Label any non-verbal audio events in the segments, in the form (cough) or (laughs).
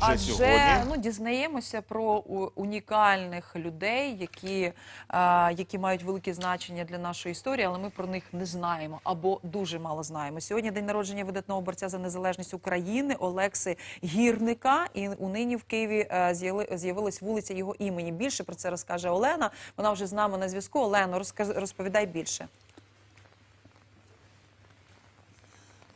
Адже, Адже сьогодні ну дізнаємося про унікальних людей, які, а, які мають велике значення для нашої історії, але ми про них не знаємо або дуже мало знаємо. Сьогодні день народження видатного борця за незалежність України Олекси Гірника. І у нині в Києві е, з'явилась вулиця його імені. Більше про це розкаже Олена. Вона вже з нами на зв'язку. Олено, розповідай більше.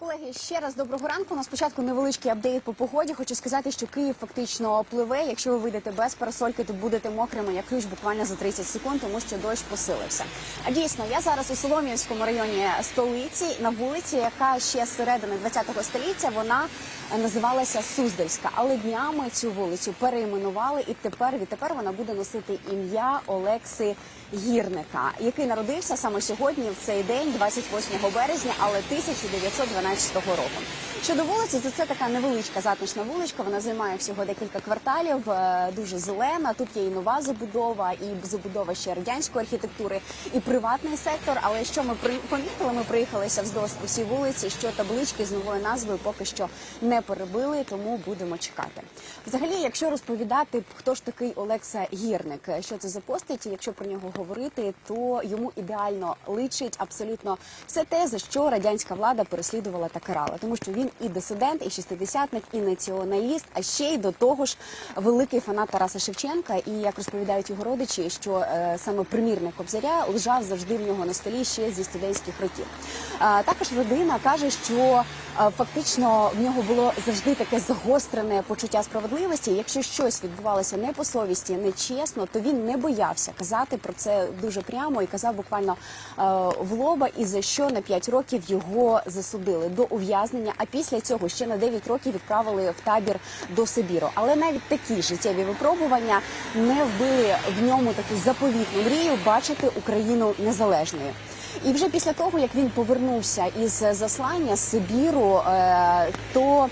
Колеги, ще раз доброго ранку. На спочатку невеличкий апдейт по погоді. Хочу сказати, що Київ фактично пливе. Якщо ви вийдете без парасольки, то будете мокрими як ключ буквально за 30 секунд, тому що дощ посилився. А дійсно, я зараз у Солом'янському районі столиці на вулиці, яка ще з середини 20-го століття вона називалася Суздальська. Але днями цю вулицю перейменували, і тепер відтепер вона буде носити ім'я Олекси Гірника, який народився саме сьогодні, в цей день, 28 березня, але 1912 року. Щодо вулиці, то це така невеличка затишна вуличка. Вона займає всього декілька кварталів, е, дуже зелена. Тут є і нова забудова, і забудова ще радянської архітектури, і приватний сектор. Але що ми помітили? Ми приїхалися вздовж усі вулиці, що таблички з новою назвою поки що не перебили, тому будемо чекати. Взагалі, якщо розповідати, хто ж такий Олекса Гірник, що це за постаті, якщо про нього говорити, то йому ідеально личить абсолютно все те, за що радянська влада переслідувала та карала, тому що він і дисидент, і шістидесятник, і націоналіст, а ще й до того ж великий фанат Тараса Шевченка. І як розповідають його родичі, що е, саме примірник Кобзаря лежав завжди в нього на столі ще зі студентських років. А, також родина каже, що е, фактично в нього було завжди таке загострене почуття справедливості. Якщо щось відбувалося не по совісті, не чесно, то він не боявся казати про це дуже прямо і казав буквально е, в лоба, і за що на 5 років його засудили до ув'язнення. А після цього ще на 9 років відправили в табір до Сибіру. Але навіть такі життєві випробування не вбили в ньому таку заповітну мрію бачити Україну незалежною. І вже після того, як він повернувся із заслання з Сибіру, е, то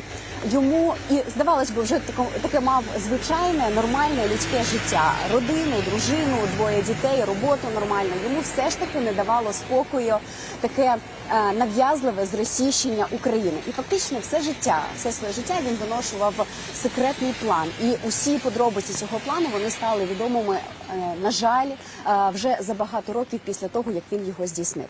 йому і здавалось би, вже таке мав звичайне нормальне людське життя, родину, дружину, двоє дітей, роботу нормальну. Йому все ж таки не давало спокою таке е, нав'язливе зросійщення України. І фактично все життя, все своє життя він виношував секретний план. І усі подробиці цього плану вони стали відомими, е, на жаль, е, вже за багато років після того, як він його здійснив.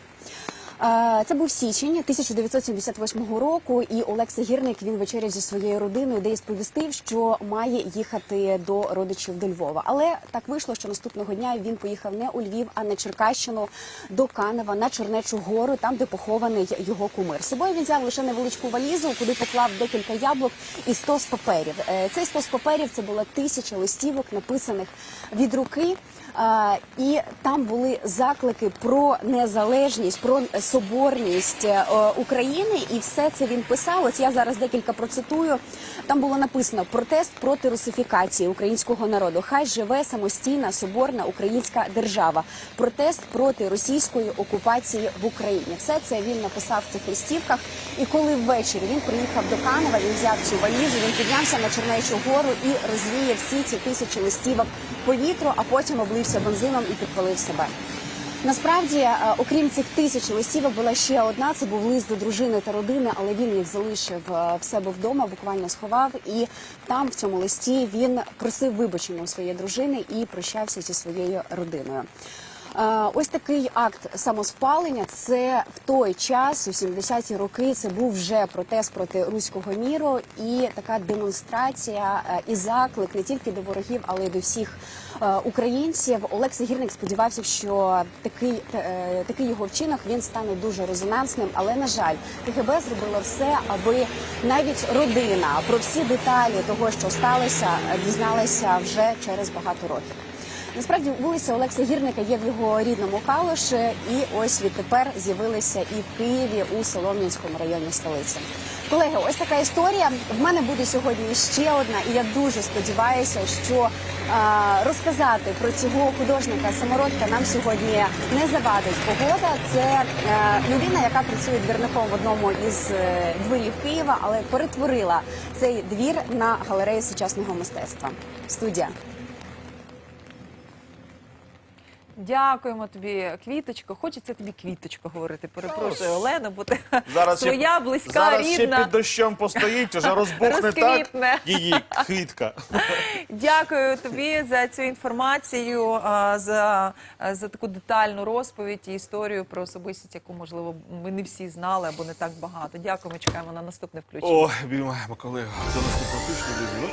Це був січень 1978 року, і Олекса Гірник він вечеряв зі своєю родиною, де й сповістив, що має їхати до родичів до Львова. Але так вийшло, що наступного дня він поїхав не у Львів, а на Черкащину до Канева на Чернечу гору, там де похований його кумир. З собою він взяв лише невеличку валізу, куди поклав декілька яблук і 100 з паперів. Е, Цей 100 з паперів це була тисяча листівок, написаних від руки. І там були заклики про незалежність, про соборність е, України, і все це він писав. Ось я зараз декілька процитую. Там було написано протест проти русифікації українського народу. Хай живе самостійна соборна українська держава. Протест проти російської окупації в Україні. Все це він написав в цих листівках. І коли ввечері він приїхав до Канева, він взяв цю валізу, він піднявся на Чернечу гору і розвіяв всі ці тисячі листівок по вітру, а потім облився бензином і підпалив себе. Насправді, е, окрім цих тисяч листівок, була ще одна. Це був лист до дружини та родини, але він їх залишив е, в себе вдома, буквально сховав. І там, в цьому листі, він просив вибачення у своєї дружини і прощався зі своєю родиною. Е, Ось такий акт самоспалення. Це в той час, у 70-ті роки, це був вже протест проти руського міру і така демонстрація е, і заклик не тільки до ворогів, але й до всіх е, українців. Олекса Гірник сподівався, що такий, такий його вчинок він стане дуже резонансним. Але на жаль, КГБ зробило все, аби навіть родина про всі деталі того, що сталося, дізналася вже через багато років. Насправді вулиця Олекса Гірника є в його рідному Калуші, і ось відтепер з'явилися і в Києві у Солом'янському районі столиці. Колеги, ось така історія. В мене буде сьогодні ще одна, і я дуже сподіваюся, що е, розказати про цього художника самородка нам сьогодні не завадить погода. Це е, людина, яка працює двірником в одному із е, дворів Києва, але перетворила цей двір на галерею сучасного мистецтва. Студія. Дякуємо тобі, квіточко. Хочеться тобі квіточко говорити. Перепрошую, Олено, бо ти (laughs) Зараз ще- своя, близька, Зараз ще рідна. під дощом постоїть, уже розбухне так Розквітне. її квітка. (laughs) Дякую тобі за цю інформацію, а, за, за таку детальну розповідь і історію про особистість, яку можливо ми не всі знали або не так багато. Дякуємо. Чекаємо на наступне включення. Ой, обіймаємо колегу. До наступного тижня, друзі.